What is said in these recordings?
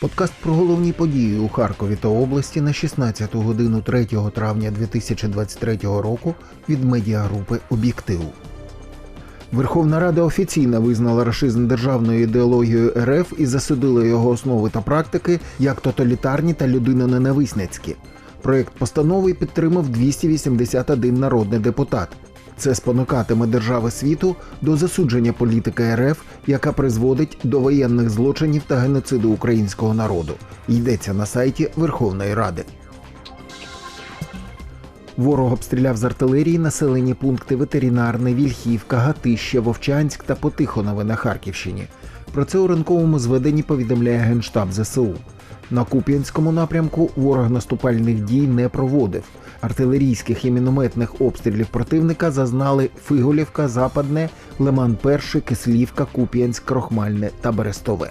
Подкаст про головні події у Харкові та області на 16 годину 3 травня 2023 року від медіагрупи Об'єктив. Верховна Рада офіційно визнала рашизм державною ідеологією РФ і засудила його основи та практики як тоталітарні та людиноненависницькі. Проєкт постанови підтримав 281 народний депутат. Це спонукатиме держави світу до засудження політики РФ, яка призводить до воєнних злочинів та геноциду українського народу. Йдеться на сайті Верховної Ради. Ворог обстріляв з артилерії населені пункти ветеринарне, Вільхівка, Гатище, Вовчанськ та Потихонове на Харківщині. Про це у ранковому зведенні повідомляє Генштаб ЗСУ. На Куп'янському напрямку ворог наступальних дій не проводив. Артилерійських і мінометних обстрілів противника зазнали Фиголівка, Западне, Лиман Перший, Кислівка, Куп'янськ, Крохмальне та Берестове.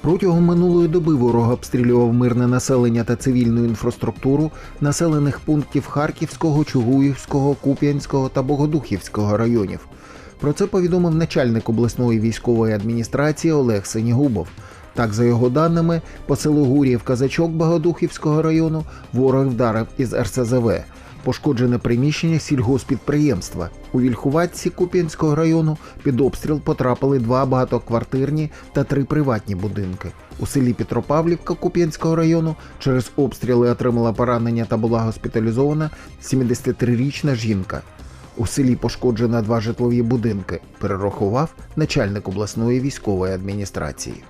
Протягом минулої доби ворог обстрілював мирне населення та цивільну інфраструктуру населених пунктів Харківського, Чугуївського, Куп'янського та Богодухівського районів. Про це повідомив начальник обласної військової адміністрації Олег Синігубов. Так, за його даними, по селу Гурів Казачок Богодухівського району ворог вдарив із РСЗВ. Пошкоджене приміщення сільгоспідприємства. У Вільхуватці Куп'янського району під обстріл потрапили два багатоквартирні та три приватні будинки. У селі Петропавлівка Куп'янського району через обстріли отримала поранення та була госпіталізована 73-річна жінка. У селі пошкоджено два житлові будинки, перерахував начальник обласної військової адміністрації.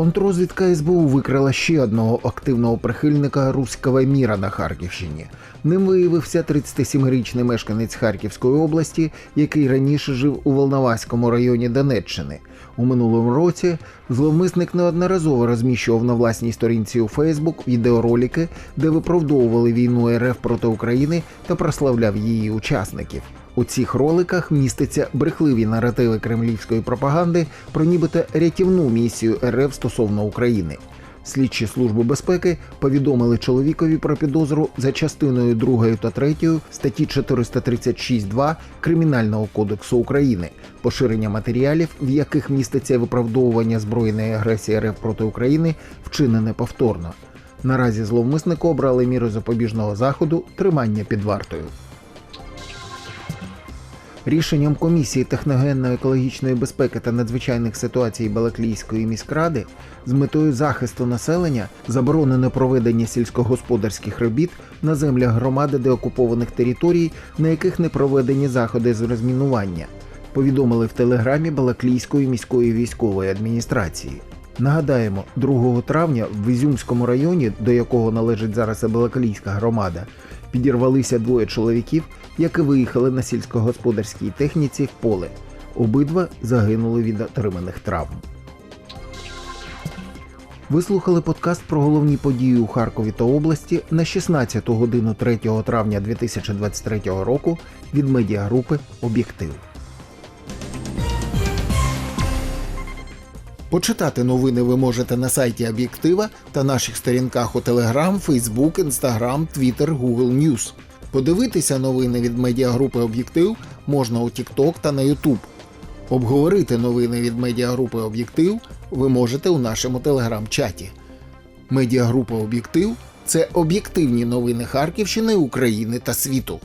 Контррозвідка СБУ викрила ще одного активного прихильника руського міра на Харківщині. Ним виявився 37-річний мешканець Харківської області, який раніше жив у Волноваському районі Донеччини. У минулому році зловмисник неодноразово розміщував на власній сторінці у Фейсбук відеоролики, де виправдовували війну РФ проти України та прославляв її учасників. У цих роликах містяться брехливі наративи кремлівської пропаганди про нібито рятівну місію РФ стосовно України. Слідчі служби безпеки повідомили чоловікові про підозру за частиною 2 та 3 статті 436.2 Кримінального кодексу України, поширення матеріалів, в яких міститься виправдовування збройної агресії РФ проти України, вчинене повторно. Наразі зловмиснику обрали міру запобіжного заходу тримання під вартою. Рішенням комісії техногенно-екологічної безпеки та надзвичайних ситуацій Балаклійської міськради з метою захисту населення заборонено проведення сільськогосподарських робіт на землях громади деокупованих територій, на яких не проведені заходи з розмінування. Повідомили в телеграмі Балаклійської міської військової адміністрації. Нагадаємо, 2 травня в Ізюмському районі, до якого належить зараз Балаклійська громада, підірвалися двоє чоловіків, які виїхали на сільськогосподарській техніці в поле. Обидва загинули від отриманих травм. Ви слухали подкаст про головні події у Харкові та області на 16 годину 3 травня 2023 року від медіагрупи Об'єктив. Почитати новини ви можете на сайті Об'єктива та наших сторінках у Telegram, Facebook, Instagram, Twitter, Google News. Подивитися новини від медіагрупи Об'єктив можна у TikTok та на YouTube. Обговорити новини від медіагрупи Об'єктив ви можете у нашому телеграм-чаті. Медіагрупа Об'єктив це об'єктивні новини Харківщини, України та світу.